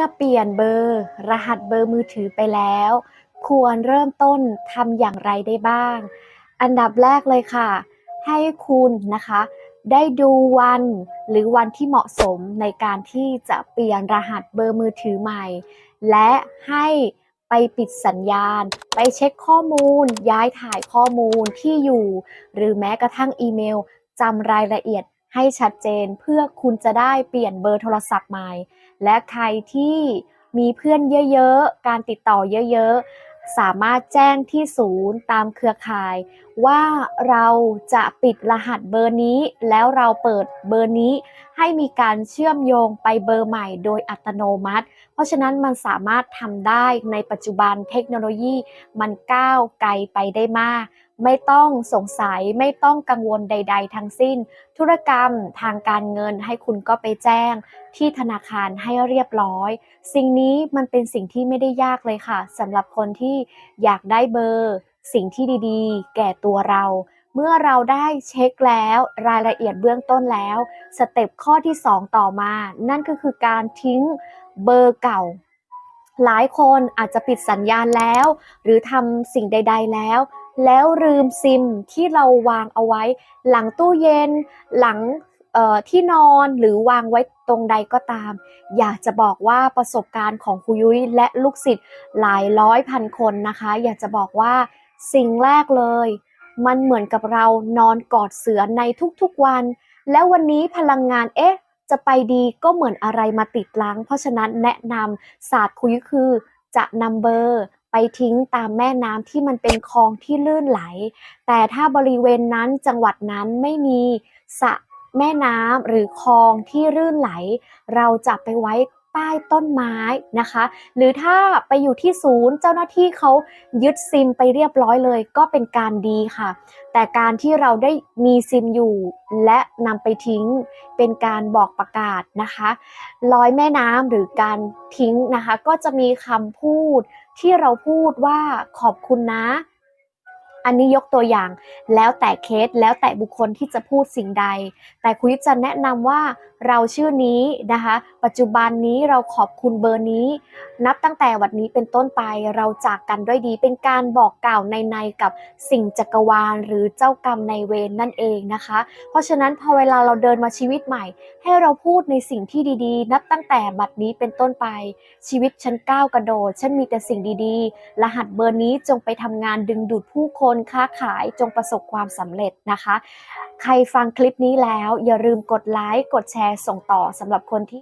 อเปลี่ยนเบอร์ รหัสเบอร์มือถือไปแล้ว ควรเริ่มต้นทำอย่างไรได้บ้าง อันดับแรกเลยค่ะ ให้คุณนะคะ ได้ดูวันหรือวันที่เหมาะสมในการที่จะเปลี่ยนรหัสเบอร์มือถือใหม่ และให้ไปปิดสัญญาณ ไปเช็คข้อมูล ย้ายถ่ายข้อมูลที่อยู่ หรือแม้กระทั่งอีเมลจำรายละเอียด ให้ชัดเจนเพื่อคุณจะได้เปลี่ยนเบอร์โทรศัพท์ใหม่ และใครที่มีเพื่อนเยอะๆ การติดต่อเยอะๆ สามารถแจ้งที่ศูนย์ตามเครือข่าย ว่าเราจะปิดรหัสเบอร์นี้ แล้วเราเปิดเบอร์นี้ ให้มีการเชื่อมโยงไปเบอร์ใหม่โดยอัตโนมัติ เพราะฉะนั้นมันสามารถทำได้ในปัจจุบันเทคโนโลยีมันก้าวไกลไปได้มาก ไม่ต้องสงสัยไม่ต้องกังวลใด ๆ ทั้งสิ้น ธุรกรรมทางการเงินให้คุณก็ไปแจ้ง ที่ธนาคารให้เรียบร้อย สิ่งนี้มันเป็นสิ่งที่ไม่ได้ยากเลยค่ะสำหรับคนที่อยากได้เบอร์ สิ่งที่ดีๆ แก่ตัวเรา เมื่อเราได้เช็คแล้วรายละเอียดเบื้องต้นแล้ว สเต็ปข้อที่ 2 ต่อมา นั่นก็คือการทิ้งเบอร์เก่า หลายคนอาจจะปิดสัญญาณแล้ว หรือทำสิ่งใด ๆ แล้ว แล้วลืมซิมที่เราวางเอาไว้ หลังตู้เย็น หลังที่นอนหรือวางไว้ตรงใดก็ตาม อยากจะบอกว่าประสบการณ์ของครูยุ้ยและลูกศิษย์หลายร้อยพันคนนะคะ อยากจะบอกว่าสิ่งแรกเลย มันเหมือนกับเรานอนกอดเสือในทุกๆวัน แล้ววันนี้พลังงานเอ๊ะ จะไปดีก็เหมือนอะไรมาติดลังเพราะฉะนั้นแนะนำศาสตร์คุยคือ จะนำเบอร์ไปทิ้งตามแม่น้ำที่มันเป็นคลองที่ลื่นไหล แต่ถ้าบริเวณนั้นจังหวัดนั้นไม่มีสระแม่น้ำหรือคลองที่ลื่นไหล เราจะไปไว้ ใต้ต้นไม้นะคะ หรือถ้าไปอยู่ที่ศูนย์เจ้าหน้าที่เขายึดซิมไปเรียบร้อยเลย ก็เป็นการดีค่ะ แต่การที่เราได้มีซิมอยู่ และนำไปทิ้งเป็นการบอกประกาศนะคะลอยแม่น้ำหรือการทิ้งนะคะ ก็จะมีคำพูดที่เราพูดว่าขอบคุณนะ อันนี้ยกตัวอย่างแล้วแต่เคสแล้วแต่บุคคลที่จะพูดสิ่งใด แต่คุยจะแนะนำว่าเราชื่อนี้นะคะ ปัจจุบันนี้เราขอบคุณเบอร์นี้ นับตั้งแต่วันนี้เป็นต้นไปเราจากกันด้วยดีเป็นการบอกกล่าวในในกับสิ่งจักรวาลหรือเจ้ากรรมในเวรนั่นเองนะคะ เพราะฉะนั้นพอเวลาเราเดินมาชีวิตใหม่ ให้เราพูดในสิ่งที่ดีๆ นับตั้งแต่บัดนี้เป็นต้นไป ชีวิตฉันก้าวกระโดดฉันมีแต่สิ่งดีๆ รหัสเบอร์นี้จงไปทำงานดึงดูดผู้คนคนค้าขายจงประสบความสำเร็จนะคะ ใครฟังคลิปนี้แล้วอย่าลืมกดไลค์ กดแชร์ส่งต่อสำหรับคนที่